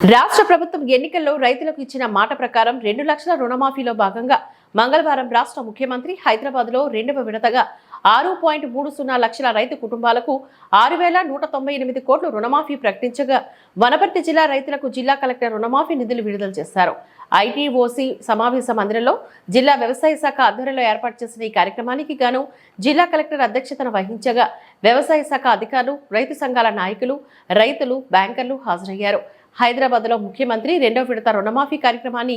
రాష్ట్ర ప్రభుత్వం ఎన్నికల్లో రైతులకు ఇచ్చిన మాట ప్రకారం రెండు లక్షల రుణమాఫీలో భాగంగా మంగళవారం రాష్ట్ర ముఖ్యమంత్రి హైదరాబాద్లో రెండవ విడతగా ఆరు పాయింట్ మూడు సున్నా లక్షల రైతు కుటుంబాలకు ఆరు వేల నూట తొంభై ఎనిమిది కోట్లు రుణమాఫీ ప్రకటించగా వనపర్తి జిల్లా రైతులకు జిల్లా కలెక్టర్ రుణమాఫీ నిధులు విడుదల చేశారు. ఐటీఓసీ సమావేశ మందిరంలో జిల్లా వ్యవసాయ శాఖ ఆధ్వర్యంలో ఏర్పాటు చేసిన ఈ కార్యక్రమానికి గాను జిల్లా కలెక్టర్ అధ్యక్షతన వహించగా వ్యవసాయ శాఖ అధికారులు రైతు సంఘాల నాయకులు రైతులు బ్యాంకర్లు హాజరయ్యారు. హైదరాబాద్లో ముఖ్యమంత్రి రెండో విడత రుణమాఫీ కార్యక్రమాన్ని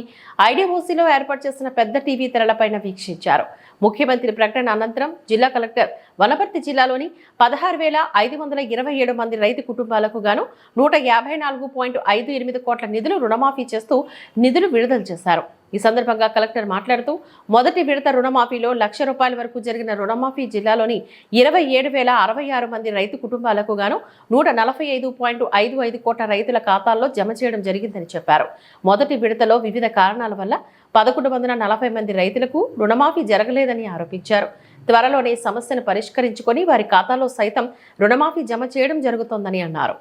ఐడీఓసీలో ఏర్పాటు చేసిన పెద్ద టీవీ తెరలపైన వీక్షించారు. ముఖ్యమంత్రి ప్రకటన అనంతరం జిల్లా కలెక్టర్ వనపర్తి జిల్లాలోని పదహారు వేల ఐదు వందల ఇరవై ఏడు మంది రైతు కుటుంబాలకు గాను నూట యాభై నాలుగు పాయింట్ ఐదు ఎనిమిది కోట్ల నిధులు రుణమాఫీ చేస్తూ నిధులు విడుదల చేశారు. ఈ సందర్భంగా కలెక్టర్ మాట్లాడుతూ మొదటి విడత రుణమాఫీలో లక్ష రూపాయల వరకు జరిగిన రుణమాఫీ జిల్లాలోని ఇరవై ఏడు వేల అరవై ఆరు మంది రైతు కుటుంబాలకు గాను నూట నలభై ఐదు పాయింట్ ఐదు ఐదు కోట్ల రైతుల ఖాతాల్లో జమ చేయడం జరిగిందని చెప్పారు. మొదటి విడతలో వివిధ కారణాల వల్ల పదకొండు వందల నలభై మంది రైతులకు రుణమాఫీ జరగలేదని ఆరోపించారు. త్వరలోనే సమస్యను పరిష్కరించుకొని వారి ఖాతాలో సైతం రుణమాఫీ జమ చేయడం జరుగుతోందని అన్నారు.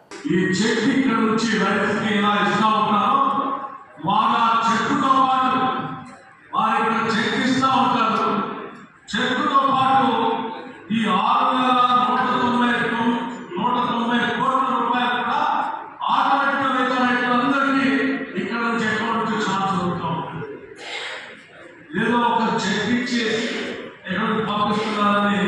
ఏదో ఒకరు చెప్పించి ఎక్కడికి పంపిస్తున్నారని